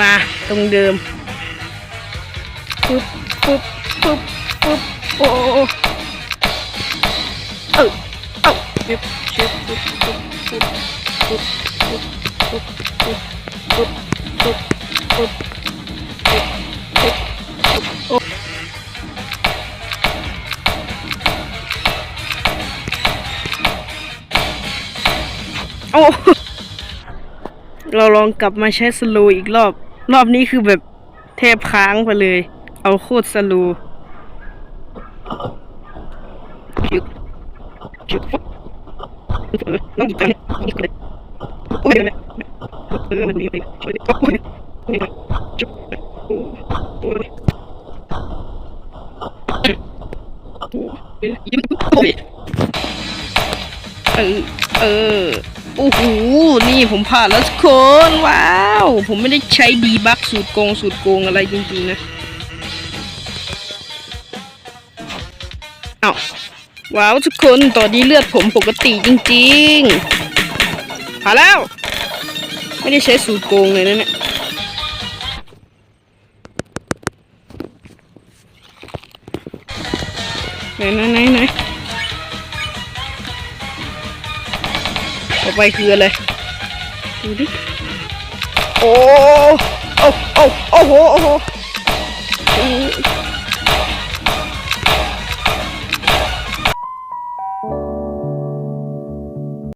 มาตรงเดิมปุ๊บปุ๊บปุ๊บปุ๊บโอ้เออเอ้าชึบชึบปุ๊บปุ๊บปุ๊บปุ๊บปุ๊บปุ๊บปุ๊บปุ๊บปุ๊บปุ๊บปุ๊บปุ๊บโอ้ เราลองกลับมาใช้สโลอีกรอบ รอบนี้คือแบบแทบค้างไปเลย เอาโคตรสโลว์จึ๊บจึ๊บน้องจังโอ้ยเนี่ยเออมันดีไปช่วยดิโอ้ยจุ๊บโอ้ยโอ้ยยิ้มโอ้ยเออเออ โอ้โห นี่ผมผ่านแล้วทุกคน ว้าว ผมไม่ได้ใช้ดีบักสูตรโกงสูตรโกงอะไรจริงๆนะ เอาว้าวทุกคนตอนนี้เลือดผมปกติจริงๆผ่านแล้ว ไม่ได้ใช้สูตรโกงเลยนะเนี่ยไหนไหนไหนไหน ต่อไปคืออะไร ดูดิ โอ้ โอ้ โอ้โอ้โหโอ้โห